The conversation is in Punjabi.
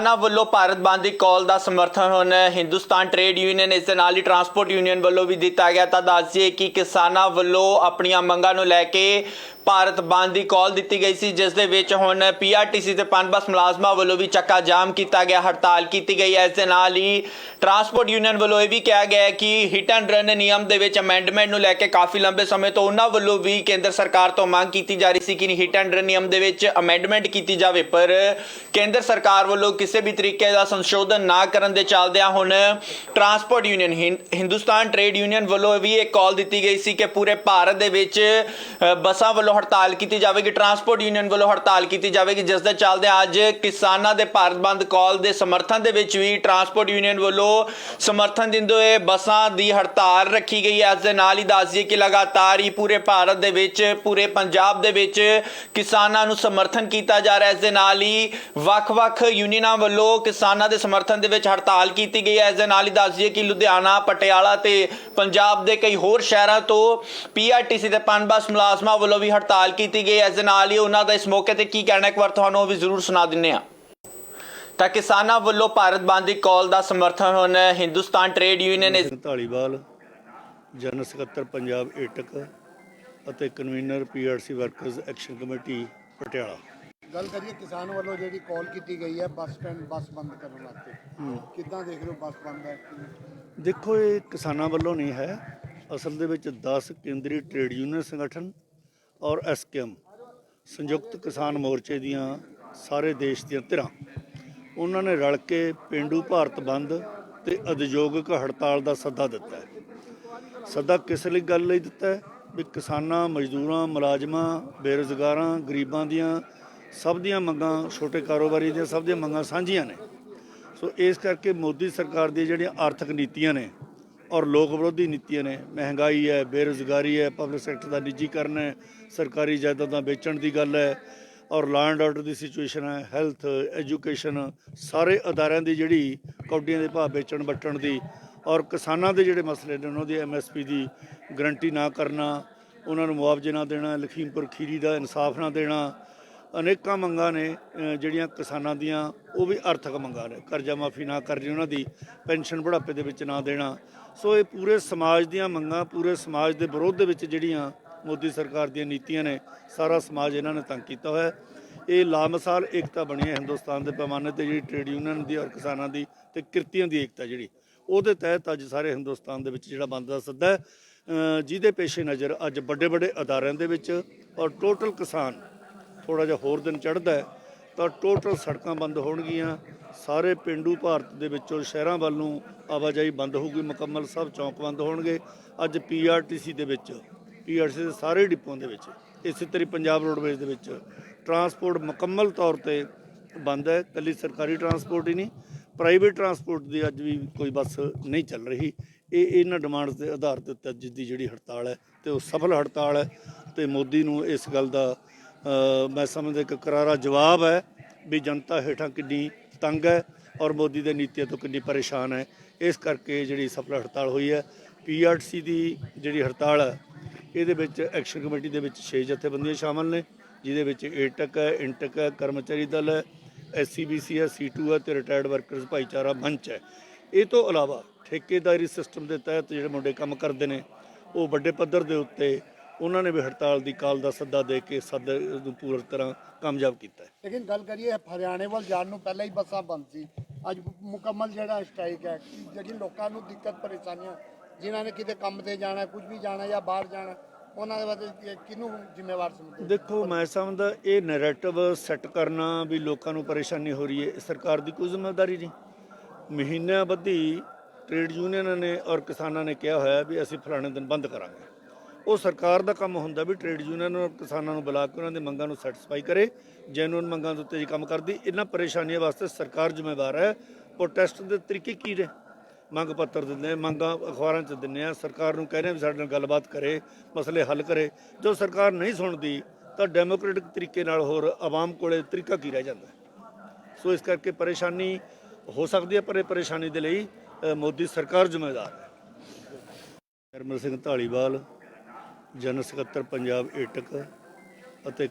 ਕਿਸਾਨਾਂ ਵੱਲੋਂ ਭਾਰਤ ਬੰਦ ਦੀ ਕਾਲ ਦਾ ਸਮਰਥਨ ਹੁਣ ਹਿੰਦੁਸਤਾਨ ਟ੍ਰੇਡ ਯੂਨੀਅਨ ਇਸ ਦੇ ਨਾਲ ਹੀ ਟਰਾਂਸਪੋਰਟ ਯੂਨੀਅਨ ਵੱਲੋਂ ਵੀ ਦਿੱਤਾ ਗਿਆ। ਤਾਂ ਦੱਸਿਏ ਕਿ ਕਿਸਾਨਾਂ ਵੱਲੋਂ ਆਪਣੀਆਂ ਮੰਗਾਂ ਨੂੰ ਲੈ ਕੇ ਭਾਰਤ ਬੰਦ ਦੀ ਕਾਲ ਦਿੱਤੀ ਗਈ ਸੀ, ਜਿਸ ਦੇ ਵਿੱਚ ਹੁਣ ਪੀਆਰਟੀਸੀ ਤੇ ਪਨਬਸ ਮੁਲਾਜ਼ਮਾਂ ਵੱਲੋਂ ਵੀ ਚੱਕਾ ਜਾਮ ਕੀਤਾ ਗਿਆ, ਹੜਤਾਲ ਕੀਤੀ ਗਈ ਹੈ। ਇਸ ਦੇ ਨਾਲ ਹੀ ਟਰਾਂਸਪੋਰਟ ਯੂਨੀਅਨ ਵੱਲੋਂ ਇਹ ਵੀ ਕਿਹਾ ਗਿਆ ਹੈ ਕਿ ਹਿਟ ਐਂਡ ਰਨ ਨਿਯਮ ਦੇ ਵਿੱਚ ਅਮੈਂਡਮੈਂਟ ਨੂੰ ਲੈ ਕੇ ਕਾਫੀ ਲੰਬੇ ਸਮੇਂ ਤੋਂ ਉਹਨਾਂ ਵੱਲੋਂ ਵੀ ਕੇਂਦਰ ਸਰਕਾਰ ਤੋਂ ਮੰਗ ਕੀਤੀ ਜਾ ਰਹੀ ਸੀ ਕਿ ਹਿੱਟ ਐਂਡ ਰਨ ਨਿਯਮ ਦੇ ਵਿੱਚ ਅਮੈਂਡਮੈਂਟ ਕੀਤੀ ਜਾਵੇ, ਪਰ ਕੇਂਦਰ ਸਰਕਾਰ ਵੱਲੋਂ ਕਿਸੇ ਵੀ ਤਰੀਕੇ ਦਾ ਸੰਸ਼ੋਧਨ ਨਾ ਕਰਨ ਦੇ ਚੱਲਦਿਆਂ ਹੁਣ ਟਰਾਂਸਪੋਰਟ ਯੂਨੀਅਨ ਹਿੰ- ਹਿੰਦੁਸਤਾਨ ਟ੍ਰੇਡ ਯੂਨੀਅਨ ਵੱਲੋਂ ਵੀ ਇੱਕ ਕਾਲ ਦਿੱਤੀ ਗਈ ਸੀ ਕਿ ਪੂਰੇ ਭਾਰਤ ਦੇ ਵਿੱਚ ਬੱਸਾਂ ਵੱਲੋਂ ਹੜਤਾਲ ਕੀਤੀ ਜਾਵੇਗੀ ਟਰਾਂਸਪੋਰਟ ਯੂਨੀਅਨ ਵੱਲੋਂ ਹੜਤਾਲ ਕੀਤੀ ਜਾਵੇਗੀ ਜਿਸ ਦੇ ਚੱਲਦਿਆਂ ਅੱਜ ਕਿਸਾਨਾਂ ਦੇ ਭਾਰਤ ਬੰਦ ਕਾਲ ਦੇ ਸਮਰਥਨ ਦੇ ਵਿੱਚ ਵੀ ਟਰਾਂਸਪੋਰਟ ਯੂਨੀਅਨ ਵੱਲੋਂ ਸਮਰਥਨ ਦਿੰਦੇ ਹੋਏ ਬੱਸਾਂ ਦੀ ਹੜਤਾਲ ਰੱਖੀ ਗਈ ਹੈ। ਇਸ ਦੇ ਨਾਲ ਹੀ ਦੱਸ ਦਈਏ ਕਿ ਲਗਾਤਾਰ ਹੀ ਪੂਰੇ ਭਾਰਤ ਦੇ ਵਿੱਚ, ਪੂਰੇ ਪੰਜਾਬ ਦੇ ਵਿੱਚ ਕਿਸਾਨਾਂ ਨੂੰ ਸਮਰਥਨ ਕੀਤਾ ਜਾ ਰਿਹਾ ਇਸ ਦੇ ਨਾਲ ਹੀ ਵੱਖ-ਵੱਖ ਯੂਨੀਅਨਾਂ ਵੱਲੋਂ ਕਿਸਾਨਾਂ ਦੇ ਸਮਰਥਨ ਦੇ ਵਿੱਚ ਹੜਤਾਲ ਕੀਤੀ ਗਈ ਹੈ। ਇਸ ਦੇ ਨਾਲ ਹੀ ਦੱਸ ਦਈਏ ਕਿ ਲੁਧਿਆਣਾ, ਪਟਿਆਲਾ ਤੇ ਪੰਜਾਬ ਦੇ ਕਈ ਹੋਰ ਸ਼ਹਿਰਾਂ ਤੋਂ ਪੀਆਰਟੀਸੀ ਤੇ ਪਨਬਸ ਮੁਲਾਜ਼ਮਾਂ ਵੱਲੋਂ ਵੀ ਹੜਤਾਲ ਕੀਤੀ ਗਈ ਹੈ। ਇਸ ਦੇ ਨਾਲ ਹੀ ਉਹਨਾਂ ਦਾ ਇਸ ਮੌਕੇ ਤੇ ਕੀ ਕਹਿਣਾ ਇੱਕ ਵਾਰ ਤੁਹਾਨੂੰ ਉਹ ਵੀ ਜ਼ਰੂਰ ਸੁਣਾ ਦਿੰਨੇ ਆ ਤਾਂ ਕਿਸਾਨਾਂ ਵੱਲੋਂ ਭਾਰਤ ਬੰਦ ਦੀ ਕਾਲ ਦਾ ਸਮਰਥਨ ਹੁਣ Hindustan trade union Singh Dhaliwal general ਸਕੱਤਰ ਪੰਜਾਬ ਏਟਕ ਅਤੇ convener PRC workers action committee Patiala. ਗੱਲ ਕਰੀਏ ਕਿਸਾਨ ਵੱਲੋਂ ਜਿਹੜੀ ਕਾਲ ਕੀਤੀ ਗਈ ਹੈ ਬੱਸ ਸਟੈਂਡ ਬੱਸ ਬੰਦ ਕਰਨ ਵਾਸਤੇ। ਕਿੱਦਾਂ ਦੇਖ ਰਹੇ ਹੋ ਬੱਸ ਬੰਦ ਹੈ? ਦੇਖੋ ਇਹ ਕਿਸਾਨਾਂ ਵੱਲੋਂ ਨਹੀਂ ਹੈ। ਅਸਲ ਦੇ ਵਿੱਚ 10 ਕੇਂਦਰੀ ਟ੍ਰੇਡ ਯੂਨੀਅਨ ਸੰਗਠਨ ਔਰ ਐਸਕੇਐਮ, ਸੰਯੁਕਤ ਕਿਸਾਨ ਮੋਰਚੇ ਦੀਆਂ ਸਾਰੇ ਦੇਸ਼ ਦੀਆਂ ਧਿਰਾਂ। ਉਹਨਾਂ ਨੇ ਰਲ ਕੇ ਪਿੰਡੂ ਭਾਰਤ ਬੰਦ ਤੇ ਉਦਯੋਗਿਕ ਹੜਤਾਲ ਦਾ ਸੱਦਾ ਦਿੱਤਾ ਹੈ। ਸੱਦਾ ਕਿਸ ਲਈ ਗੱਲ ਲਈ ਦਿੱਤਾ ਹੈ? ਵੀ ਕਿਸਾਨਾਂ, ਮਜ਼ਦੂਰਾਂ, ਮੁਲਾਜ਼ਮਾਂ, ਬੇਰੁਜ਼ਗਾਰਾਂ, ਗਰੀਬਾਂ ਦੀਆਂ ਸਭ ਦੀਆਂ ਮੰਗਾਂ, ਛੋਟੇ ਕਾਰੋਬਾਰੀ ਦੀਆਂ ਸਭ ਦੀਆਂ ਮੰਗਾਂ ਸਾਂਝੀਆਂ ਨੇ। ਸੋ ਇਸ ਕਰਕੇ ਮੋਦੀ ਸਰਕਾਰ ਦੀਆਂ ਜਿਹੜੀਆਂ ਆਰਥਿਕ ਨੀਤੀਆਂ ਨੇ ਔਰ ਲੋਕ ਵਿਰੋਧੀ ਨੀਤੀਆਂ ਨੇ, ਮਹਿੰਗਾਈ ਹੈ, ਬੇਰੁਜ਼ਗਾਰੀ ਹੈ ਪਬਲਿਕ ਸੈਕਟਰ ਦਾ ਨਿੱਜੀਕਰਨ ਹੈ, ਸਰਕਾਰੀ ਜਾਇਦਾਦਾਂ ਵੇਚਣ ਦੀ ਗੱਲ ਹੈ, ਔਰ ਲਾਅ ਐਂਡ ਆਰਡਰ ਦੀ ਸਿਚੁਏਸ਼ਨ ਹੈ ਹੈਲਥ ਐਜੂਕੇਸ਼ਨ ਸਾਰੇ ਅਦਾਰਿਆਂ ਦੀ ਜਿਹੜੀ ਕੌਡੀਆਂ ਦੇ ਭਾਅ ਵੇਚਣ ਵੱਟਣ ਦੀ, ਔਰ ਕਿਸਾਨਾਂ ਦੇ ਜਿਹੜੇ ਮਸਲੇ ਨੇ, ਉਹਨਾਂ ਦੀ ਐਮਐਸਪੀ ਦੀ ਗਰੰਟੀ ਨਾ ਕਰਨਾ, ਉਹਨਾਂ ਨੂੰ ਮੁਆਵਜ਼ੇ ਨਾ ਦੇਣਾ, ਲਖੀਮਪੁਰ ਖੀਰੀ ਦਾ ਇਨਸਾਫ ਨਾ ਦੇਣਾ ਅਨੇਕਾਂ ਮੰਗਾਂ ਨੇ ਜਿਹੜੀਆਂ ਕਿਸਾਨਾਂ ਦੀਆਂ, ਉਹ ਵੀ ਆਰਥਿਕ ਮੰਗਾਂ ਨੇ। ਕਰਜ਼ਾ ਮਾਫੀ ਨਾ ਕਰਨੀ ਉਹਨਾਂ ਦੀ, ਪੈਨਸ਼ਨ ਬੁਢਾਪੇ ਦੇ ਵਿੱਚ ਨਾ ਦੇਣਾ। ਸੋ ਇਹ ਪੂਰੇ ਸਮਾਜ ਦੀਆਂ ਮੰਗਾਂ, ਪੂਰੇ ਸਮਾਜ ਦੇ ਵਿਰੋਧ ਦੇ ਵਿੱਚ ਜਿਹੜੀਆਂ ਮੋਦੀ ਸਰਕਾਰ ਦੀਆਂ ਨੀਤੀਆਂ ਨੇ, ਸਾਰਾ ਸਮਾਜ ਇਹਨਾਂ ਨੇ ਤੰਗ ਕੀਤਾ ਹੋਇਆ ਇਹ ਲਾਮਸਾਲ ਏਕਤਾ ਬਣੀ ਹੈ ਹਿੰਦੁਸਤਾਨ ਦੇ ਪੈਮਾਨੇ ਤੇ ਜਿਹੜੀ ਟ੍ਰੇਡ ਯੂਨੀਅਨ ਦੀ ਔਰ ਕਿਸਾਨਾਂ ਦੀ ਤੇ ਕਿਰਤੀਆਂ ਦੀ ਏਕਤਾ ਜਿਹੜੀ। ਉਹਦੇ ਤਹਿਤ ਅੱਜ ਸਾਰੇ ਹਿੰਦੁਸਤਾਨ ਦੇ ਵਿੱਚ ਜਿਹੜਾ ਬੰਦ ਦਾ ਸੱਦਾ ਜਿਹਦੇ ਪੇਸ਼ੇ ਨਜ਼ਰ ਅੱਜ ਵੱਡੇ ਵੱਡੇ ਅਦਾਰਿਆਂ ਦੇ ਵਿੱਚ ਔਰ ਟੋਟਲ ਕਿਸਾਨ ਥੋੜਾ ਜਿਹਾ ਹੋਰ ਦਿਨ ਚੜ੍ਹਦਾ ਹੈ, ਤਾਂ ਟੋਟਲ ਸੜਕਾਂ ਬੰਦ ਹੋਣਗੀਆਂ। ਸਾਰੇ ਪਿੰਡੂ ਭਾਰਤ ਦੇ ਵਿੱਚੋਂ ਸ਼ਹਿਰਾਂ ਵੱਲ ਨੂੰ ਆਵਾਜਾਈ ਬੰਦ ਹੋਊਗੀ, ਮੁਕੰਮਲ ਸਭ ਚੌਂਕ ਬੰਦ ਹੋਣਗੇ। ਅੱਜ ਪੀਆਰਟੀਸੀ ਦੇ ਵਿੱਚ ਪੀਆਰਟੀਸੀ ਦੇ ਸਾਰੇ ਡਿਪੂਆਂ ਦੇ ਵਿੱਚ, ਇਸੇ ਤਰ੍ਹਾਂ ਪੰਜਾਬ ਰੋਡਵੇਜ਼ ਦੇ ਵਿੱਚ ਟਰਾਂਸਪੋਰਟ ਮੁਕੰਮਲ ਤੌਰ ਤੇ ਬੰਦ ਹੈ। ਕੱਲੀ ਸਰਕਾਰੀ ਟਰਾਂਸਪੋਰਟ ਹੀ ਨਹੀਂ, ਪ੍ਰਾਈਵੇਟ ਟਰਾਂਸਪੋਰਟ ਦੀ ਅੱਜ ਵੀ ਕੋਈ ਬੱਸ ਨਹੀਂ ਚੱਲ ਰਹੀ। ਇਹ ਇਹਨਾਂ ਡਿਮਾਂਡਸ ਦੇ ਆਧਾਰ ਤੇ ਅੱਜ ਦੀ ਜਿਹੜੀ ਹੜਤਾਲ ਹੈ, ਤੇ ਉਹ ਸਫਲ ਹੜਤਾਲ ਹੈ, ਤੇ ਮੋਦੀ ਨੂੰ ਇਸ ਗੱਲ ਦਾ ਮੈਂ ਸਮਝਦਾ ਇੱਕ ਕਰਾਰਾ ਜਵਾਬ ਹੈ ਵੀ ਜਨਤਾ ਹੇਠਾਂ ਕਿੰਨੀ ਤੰਗ ਹੈ ਔਰ ਮੋਦੀ ਦੇ ਨੀਤੀਆਂ ਤੋਂ ਕਿੰਨੀ ਪਰੇਸ਼ਾਨ ਹੈ। ਇਸ ਕਰਕੇ ਜਿਹੜੀ ਸਫਲ ਹੜਤਾਲ ਹੋਈ ਹੈ, ਪੀਆਰਟੀਸੀ ਦੀ ਜਿਹੜੀ ਹੜਤਾਲ ਹੈ, ਇਹਦੇ ਵਿੱਚ ਐਕਸ਼ਨ ਕਮੇਟੀ ਦੇ ਵਿੱਚ 6 ਜਥੇਬੰਦੀਆਂ ਸ਼ਾਮਲ ਨੇ, ਜਿਹਦੇ ਵਿੱਚ ਏਟਕ ਹੈ, ਇੰਟਕ ਹੈ, ਕਰਮਚਾਰੀ ਦਲ ਹੈ, ਐਸਸੀਬੀਸੀ ਹੈ ਸੀ2 ਹੈ ਤੇ ਰਿਟਾਇਰਡ ਵਰਕਰਸ ਭਾਈਚਾਰਾ ਮੰਚ ਹੈ। ਇਹ ਤੋਂ ਇਲਾਵਾ ਠੇਕੇਦਾਰੀ ਸਿਸਟਮ ਦੇ ਤਹਿਤ ਜਿਹੜੇ ਮੁੰਡੇ ਕੰਮ ਕਰਦੇ ਨੇ, ਉਹ ਵੱਡੇ ਪੱਧਰ ਦੇ ਉੱਤੇ ਉਹਨਾਂ ਨੇ ਵੀ ਹੜਤਾਲ ਦੀ ਕਾਲ ਦਾ ਸੱਦਾ ਦੇ ਕੇ ਸੱਦੇ ਨੂੰ ਪੂਰੀ ਤਰ੍ਹਾਂ ਕਾਮਯਾਬ ਕੀਤਾ ਹੈ। ਲੇਕਿਨ ਗੱਲ ਕਰੀਏ ਹਰਿਆਣੇ ਵੱਲ ਜਾਣ ਨੂੰ ਪਹਿਲਾਂ ਹੀ ਬੱਸਾਂ ਬੰਦ ਸੀ। ਅੱਜ ਮੁਕੰਮਲ ਜਿਹੜਾ ਸਟ੍ਰਾਈਕ ਹੈ ਜਿਹੜੀ ਲੋਕਾਂ ਨੂੰ ਦਿੱਕਤ ਪਰੇਸ਼ਾਨੀਆਂ ਜਿਨ੍ਹਾਂ ਨੇ ਕਿਤੇ ਕੰਮ ਤੇ ਜਾਣਾ ਕੁਝ ਵੀ ਜਾਣਾ ਜਾਂ ਬਾਹਰ ਜਾਣਾ ਉਹਨਾਂ ਦੇ ਬਾਰੇ ਕਿਹਨੂੰ ਜ਼ਿੰਮੇਵਾਰ ਸਮਝਦੇ ਦੇਖੋ ਮੈਂ ਸਮਝਦਾ ਇਹ ਨੈਰੇਟਿਵ ਸੈੱਟ ਕਰਨਾ ਵੀ ਲੋਕਾਂ ਨੂੰ ਪਰੇਸ਼ਾਨੀ ਹੋ ਰਹੀ ਹੈ। ਸਰਕਾਰ ਦੀ ਕੋਈ ਜ਼ਿੰਮੇਵਾਰੀ ਨਹੀਂ। ਮਹੀਨਿਆਂ ਬੱਧੀ ਟ੍ਰੇਡ ਯੂਨੀਅਨਾਂ ਨੇ ਔਰ ਕਿਸਾਨਾਂ ਨੇ ਕਿਹਾ ਹੋਇਆ ਵੀ ਅਸੀਂ ਫਲਾਣੇ ਦਿਨ ਬੰਦ ਕਰਾਂਗੇ। ਉਹ ਸਰਕਾਰ ਦਾ ਕੰਮ ਹੁੰਦਾ ਵੀ ਟ੍ਰੇਡ ਯੂਨੀਅਨ ਔਰ ਕਿਸਾਨਾਂ ਨੂੰ ਬੁਲਾ ਕੇ ਉਹਨਾਂ ਦੀ ਮੰਗਾਂ ਨੂੰ ਸੈਟੀਸਫਾਈ ਕਰੇ ਜੈਨੂਨ ਮੰਗਾਂ ਦੇ ਉੱਤੇ ਜੀ ਕੰਮ ਕਰਦੀ, ਇਹਨਾਂ ਪਰੇਸ਼ਾਨੀਆਂ ਵਾਸਤੇ ਸਰਕਾਰ ਜ਼ਿੰਮੇਵਾਰ ਹੈ। ਪ੍ਰੋਟੈਸਟ ਦੇ ਤਰੀਕੇ ਕੀ ਨੇ? ਮੰਗ ਪੱਤਰ ਦਿੰਦੇ ਮੰਗਾਂ ਅਖਬਾਰਾਂ 'ਚ ਦਿੰਦੇ ਆ, ਸਰਕਾਰ ਨੂੰ ਕਹਿੰਦੇ ਆ ਵੀ ਸਾਡੇ ਨਾਲ ਗੱਲਬਾਤ ਕਰੇ, ਮਸਲੇ ਹੱਲ ਕਰੇ। ਜੋ ਸਰਕਾਰ ਨਹੀਂ ਸੁਣਦੀ, ਤਾਂ ਡੈਮੋਕ੍ਰੈਟਿਕ ਤਰੀਕੇ ਨਾਲ ਹੋਰ ਆਵਾਮ ਕੋਲੇ ਤਰੀਕਾ ਕੀ ਰਹਿ ਜਾਂਦਾ? ਸੋ ਇਸ ਕਰਕੇ ਪਰੇਸ਼ਾਨੀ ਹੋ ਸਕਦੀ ਹੈ, ਪਰ ਇਹ ਪਰੇਸ਼ਾਨੀ ਦੇ ਲਈ ਮੋਦੀ ਸਰਕਾਰ ਜ਼ਿੰਮੇਵਾਰ ਹੈ। ਨਿਰਮਲ ਸਿੰਘ ਢਾਲੀਵਾਲ ਜਨਰਲ ਸਕੱਤਰ ਪੰਜਾਬ ਏਟਕ ਅਤੇ